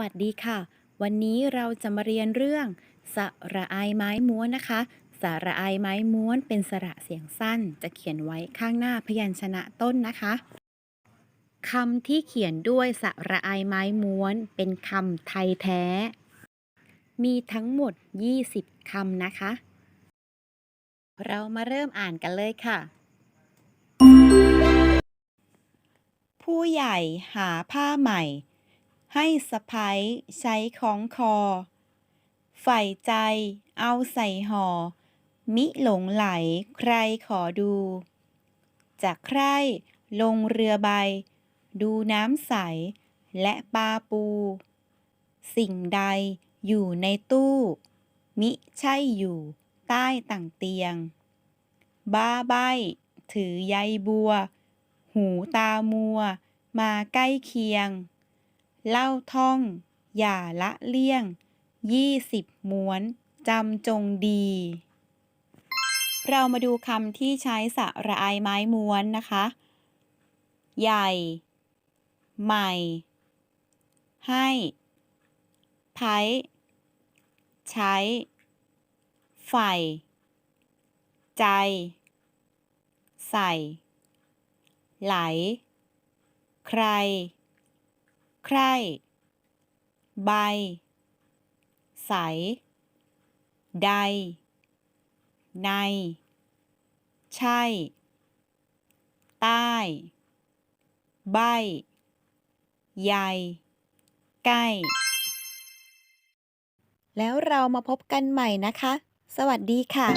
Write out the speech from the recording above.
วัสดีค่ะ วันนี้เราจะมาเรียนเรื่อง สระอายไม้ม้วนนะคะ สระอายไม้ม้วนเป็นสระเสียงสั้น จะเขียนไว้ข้างหน้าพยัญชนะต้นนะคะคำที่เขียนด้วยสระอายไม้ม้วน เป็นคำไทยแท้ มีทั้งหมด 20 คำนะคะ เรามาเริ่มอ่านกันเลยค่ะ ผู้ใหญ่หาผ้าใหม่ ให้สะพ้ยใช้คล้องคอ ใฝ่ใจเอาใส่ห่อ มิหลงไหลใครขอดู จากใครลงเรือใบ ดูน้ำใส และปลาปู สิ่งใดอยู่ในตู้ มิใช่อยู่ใต้ต่างเตียง บ้าใบถือใยบัว หูตามัว มาใกล้เคียง เล่าท่อง อย่าละเลี่ยง ยี่สิบม้วนจำจงดี เรามาดูคำที่ใช้สระอายไม้ม้วนนะคะ ใหญ่ ใหม่ ให้ไพ้ใช้ใฝ่ใจ ใส่ ไหล ใคร ใคร่ใบ ใส ใด ใน ใช่ ใต้ ใบใยใกล้ แล้วเรามาพบกันใหม่นะคะ สวัสดีค่ะ